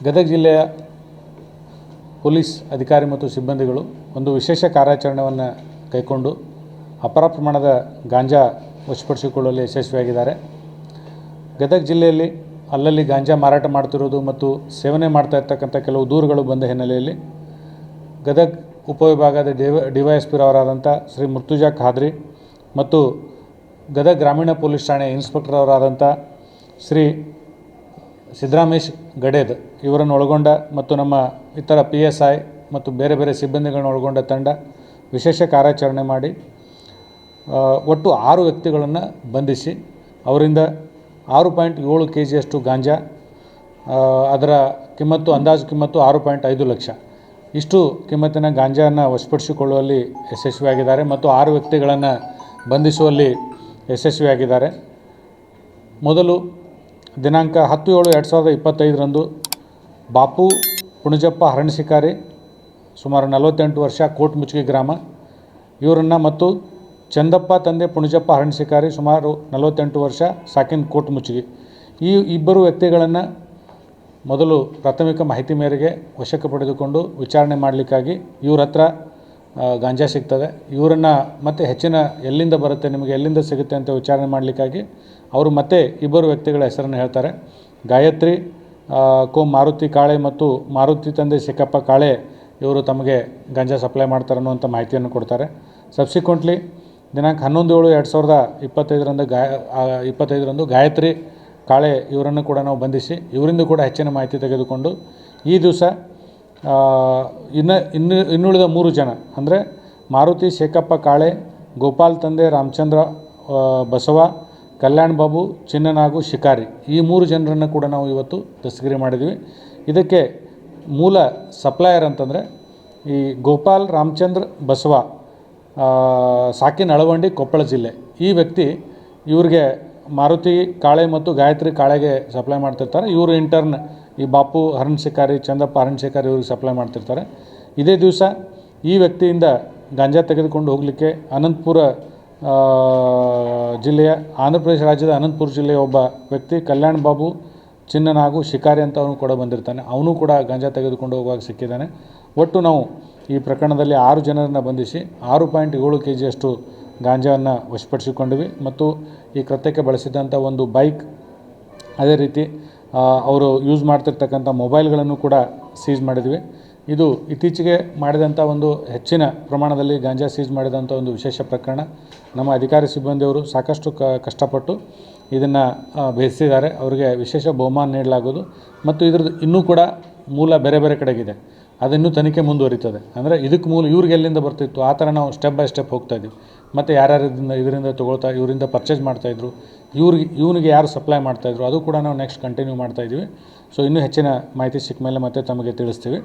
ಗದಗ ಜಿಲ್ಲೆಯ ಪೊಲೀಸ್ ಅಧಿಕಾರಿ ಮತ್ತು ಸಿಬ್ಬಂದಿಗಳು ಒಂದು ವಿಶೇಷ ಕಾರ್ಯಾಚರಣೆಯನ್ನು ಕೈಕೊಂಡು ಅಪಾರ ಪ್ರಮಾಣದ ಗಾಂಜಾ ವಶಪಡಿಸಿಕೊಳ್ಳಲು ಯಶಸ್ವಿಯಾಗಿದ್ದಾರೆ. ಗದಗ ಜಿಲ್ಲೆಯಲ್ಲಿ ಅಲ್ಲಲ್ಲಿ ಗಾಂಜಾ ಮಾರಾಟ ಮಾಡ್ತಿರೋದು ಮತ್ತು ಸೇವನೆ ಮಾಡ್ತಾ ಇರ್ತಕ್ಕಂಥ ಕೆಲವು ದೂರುಗಳು ಬಂದ ಹಿನ್ನೆಲೆಯಲ್ಲಿ ಗದಗ ಉಪವಿಭಾಗದ ಡಿವ ಡಿ ವೈ ಎಸ್ ಪಿರವರಾದಂಥ ಶ್ರೀ ಮುರ್ತುಜಾ ಖಾದ್ರಿ ಮತ್ತು ಗದಗ ಗ್ರಾಮೀಣ ಪೊಲೀಸ್ ಠಾಣೆ ಇನ್ಸ್ಪೆಕ್ಟರ್ ಅವರಾದಂಥ ಶ್ರೀ ಸಿದ್ದರಾಮೇಶ್ ಗಡೇದ್, ಇವರನ್ನು ಒಳಗೊಂಡ ಮತ್ತು ನಮ್ಮ ಇತರ ಪಿ ಎಸ್ ಐ ಮತ್ತು ಬೇರೆ ಬೇರೆ ಸಿಬ್ಬಂದಿಗಳನ್ನು ಒಳಗೊಂಡ ತಂಡ ವಿಶೇಷ ಕಾರ್ಯಾಚರಣೆ ಮಾಡಿ ಒಟ್ಟು ಆರು ವ್ಯಕ್ತಿಗಳನ್ನು ಬಂಧಿಸಿ, ಅವರಿಂದ ಆರು ಪಾಯಿಂಟ್ ಏಳು ಕೆ ಜಿಯಷ್ಟು ಗಾಂಜಾ ಅದರ ಕಿಮ್ಮತ್ತು, ಅಂದಾಜು ಕಿಮ್ಮತ್ತು ಆರು ಪಾಯಿಂಟ್ ಐದು ಲಕ್ಷ. ಇಷ್ಟು ಕಿಮ್ಮತ್ತಿನ ಗಾಂಜಾನ ವಶಪಡಿಸಿಕೊಳ್ಳುವಲ್ಲಿ ಯಶಸ್ವಿಯಾಗಿದ್ದಾರೆ ಮತ್ತು ಆರು ವ್ಯಕ್ತಿಗಳನ್ನು ಬಂಧಿಸುವಲ್ಲಿ ಯಶಸ್ವಿಯಾಗಿದ್ದಾರೆ. ಮೊದಲು ದಿನಾಂಕ ಹತ್ತು ಏಳು ಎರಡು ಸಾವಿರದ ಇಪ್ಪತ್ತೈದರಂದು ಬಾಪು ಪುಣಜಪ್ಪ ಹರಣಶಿಕಾರಿ ಸುಮಾರು ನಲವತ್ತೆಂಟು ವರ್ಷ ಕೋಟ್ಮುಚ್ಗಿ ಗ್ರಾಮ. ಇವರನ್ನು ಮತ್ತು ಚಂದಪ್ಪ ತಂದೆ ಪುಣಜಪ್ಪ ಹರಣಶಿಕಾರಿ ಸುಮಾರು ನಲವತ್ತೆಂಟು ವರ್ಷ ಸಾಕಿನ್ ಮುಚ್ಚಿಗೆ ಈ ಇಬ್ಬರು ವ್ಯಕ್ತಿಗಳನ್ನು ಮೊದಲು ಪ್ರಾಥಮಿಕ ಮಾಹಿತಿ ಮೇರೆಗೆ ವಶಕ್ಕೆ ಪಡೆದುಕೊಂಡು ವಿಚಾರಣೆ ಮಾಡಲಿಕ್ಕಾಗಿ ಇವರ ಹತ್ರ ಗಾಂಜಾ ಸಿಗ್ತದೆ. ಇವರನ್ನು ಮತ್ತೆ ಹೆಚ್ಚಿನ ಎಲ್ಲಿಂದ ಬರುತ್ತೆ, ನಿಮಗೆ ಎಲ್ಲಿಂದ ಸಿಗುತ್ತೆ ಅಂತ ವಿಚಾರಣೆ ಮಾಡಲಿಕ್ಕಾಗಿ ಅವರು ಮತ್ತೆ ಇಬ್ಬರು ವ್ಯಕ್ತಿಗಳ ಹೆಸರನ್ನು ಹೇಳ್ತಾರೆ. ಗಾಯತ್ರಿ ಕೋ ಮಾರುತಿ ಕಾಳೆ ಮತ್ತು ಮಾರುತಿ ತಂದೆ ಸಿಕ್ಕಪ್ಪ ಕಾಳೆ ಇವರು ತಮಗೆ ಗಾಂಜಾ ಸಪ್ಲೈ ಮಾಡ್ತಾರೆ ಅನ್ನುವಂಥ ಮಾಹಿತಿಯನ್ನು ಕೊಡ್ತಾರೆ. ಸಬ್ಸಿಕ್ವೆಂಟ್ಲಿ, ದಿನಾಂಕ ಹನ್ನೊಂದು ಏಳು ಎರಡು ಸಾವಿರದ ಇಪ್ಪತ್ತೈದರಂದು ಗಾಯ ಇಪ್ಪತ್ತೈದರಂದು ಗಾಯತ್ರಿ ಕಾಳೆ ಇವರನ್ನು ಕೂಡ ನಾವು ಬಂಧಿಸಿ, ಇವರಿಂದ ಕೂಡ ಹೆಚ್ಚಿನ ಮಾಹಿತಿ ತೆಗೆದುಕೊಂಡು ಈ ದಿವಸ ಇನ್ನು ಇನ್ನು ಇನ್ನುಳಿದ ಮೂರು ಜನ. ಅಂದರೆ ಮಾರುತಿ ಶೇಖಪ್ಪ ಕಾಳೆ ಗೋಪಾಲ್ ತಂದೆ ರಾಮಚಂದ್ರ ಬಸವ ಕಲ್ಯಾಣ್ ಬಾಬು ಚಿನ್ನನಾಗು ಶಿಕಾರಿ. ಈ ಮೂರು ಜನರನ್ನು ಕೂಡ ನಾವು ಇವತ್ತು ದಸ್ತಗಿರಿ ಮಾಡಿದ್ವಿ. ಇದಕ್ಕೆ ಮೂಲ ಸಪ್ಲೈಯರ್ ಅಂತಂದರೆ ಈ ಗೋಪಾಲ್ ರಾಮಚಂದ್ರ ಬಸವ ಆ, ಸಾಕಿನ ಅಳವಂಡಿ ಕೊಪ್ಪಳ ಜಿಲ್ಲೆ. ಈ ವ್ಯಕ್ತಿ ಇವ್ರಿಗೆ ಮಾರುತಿ ಕಾಳೆ ಮತ್ತು ಗಾಯತ್ರಿ ಕಾಳೆಗೆ ಸಪ್ಲೈ ಮಾಡ್ತಿರ್ತಾರೆ. ಇವರು ಇಂಟರ್ನ್ ಈ ಬಾಪು ಹರಣ್ ಶಿಕಾರಿ, ಚಂದಪ್ಪ ಹರಣ್ ಶಿಕಾರಿ ಇವ್ರಿಗೆ ಸಪ್ಲೈ ಮಾಡ್ತಿರ್ತಾರೆ. ಇದೇ ದಿವಸ ಈ ವ್ಯಕ್ತಿಯಿಂದ ಗಾಂಜಾ ತೆಗೆದುಕೊಂಡು ಹೋಗಲಿಕ್ಕೆ ಅನಂತಪುರ ಜಿಲ್ಲೆಯ ಆಂಧ್ರ ಪ್ರದೇಶ ರಾಜ್ಯದ ಅನಂತಪುರ ಜಿಲ್ಲೆಯ ಒಬ್ಬ ವ್ಯಕ್ತಿ ಕಲ್ಯಾಣ್ ಬಾಬು ಚಿನ್ನನಾಗು ಶಿಕಾರಿ ಅಂತ ಅವನು ಕೂಡ ಬಂದಿರ್ತಾನೆ. ಅವನು ಕೂಡ ಗಾಂಜಾ ತೆಗೆದುಕೊಂಡು ಹೋಗುವಾಗ ಸಿಕ್ಕಿದ್ದಾನೆ. ಒಟ್ಟು ನಾವು ಈ ಪ್ರಕರಣದಲ್ಲಿ ಆರು ಜನರನ್ನು ಬಂಧಿಸಿ ಆರು ಪಾಯಿಂಟ್ ಏಳು ಕೆ ಜಿಯಷ್ಟು ಗಾಂಜಾವನ್ನು ವಶಪಡಿಸಿಕೊಂಡ್ವಿ. ಮತ್ತು ಈ ಕೃತ್ಯಕ್ಕೆ ಬಳಸಿದಂಥ ಒಂದು ಬೈಕ್ ಅದೇ ರೀತಿ ಅವರು ಯೂಸ್ ಮಾಡ್ತಿರ್ತಕ್ಕಂಥ ಮೊಬೈಲ್ಗಳನ್ನು ಕೂಡ ಸೀಸ್ ಮಾಡಿದ್ವಿ. ಇದು ಇತ್ತೀಚೆಗೆ ಮಾಡಿದಂಥ ಒಂದು ಹೆಚ್ಚಿನ ಪ್ರಮಾಣದಲ್ಲಿ ಗಾಂಜಾ ಸೀಸ್ ಮಾಡಿದಂಥ ಒಂದು ವಿಶೇಷ ಪ್ರಕರಣ. ನಮ್ಮ ಅಧಿಕಾರಿ ಸಿಬ್ಬಂದಿಯವರು ಸಾಕಷ್ಟು ಕಷ್ಟಪಟ್ಟು ಇದನ್ನು ಬೇಯಿಸಿದ್ದಾರೆ ಅವರಿಗೆ ವಿಶೇಷ ಬಹುಮಾನ ನೀಡಲಾಗೋದು ಮತ್ತು ಇದ್ರದ್ದು ಇನ್ನೂ ಕೂಡ ಮೂಲ ಬೇರೆ ಬೇರೆ ಕಡೆಗಿದೆ. ಅದಿನ್ನೂ ತನಿಖೆ ಮುಂದುವರಿತದೆ. ಅಂದರೆ ಇದಕ್ಕೆ ಮೂಲ ಇವ್ರಿಗೆ ಎಲ್ಲಿಂದ ಬರ್ತಿತ್ತು? ಆ ಥರ ನಾವು ಸ್ಟೆಪ್ ಬೈ ಸ್ಟೆಪ್ ಹೋಗ್ತಾ ಇದ್ದೀವಿ ಮತ್ತು ಯಾರ್ಯಾರು ಇದರಿಂದ ಇದರಿಂದ ತೊಗೊಳ್ತಾ, ಇವರಿಂದ ಪರ್ಚೇಸ್ ಮಾಡ್ತಾಯಿದ್ರು ಇವ್ರಿಗೆ, ಇವನಿಗೆ ಯಾರು ಸಪ್ಲೈ ಮಾಡ್ತಾಯಿದ್ರು ಅದು ಕೂಡ ನಾವು ನೆಕ್ಸ್ಟ್ ಕಂಟಿನ್ಯೂ ಮಾಡ್ತಾಯಿದ್ದೀವಿ ಸೊ ಇನ್ನೂ ಹೆಚ್ಚಿನ ಮಾಹಿತಿ ಸಿಕ್ಕ ಮೇಲೆ ಮತ್ತೆ ತಮಗೆ ತಿಳಿಸ್ತೀವಿ.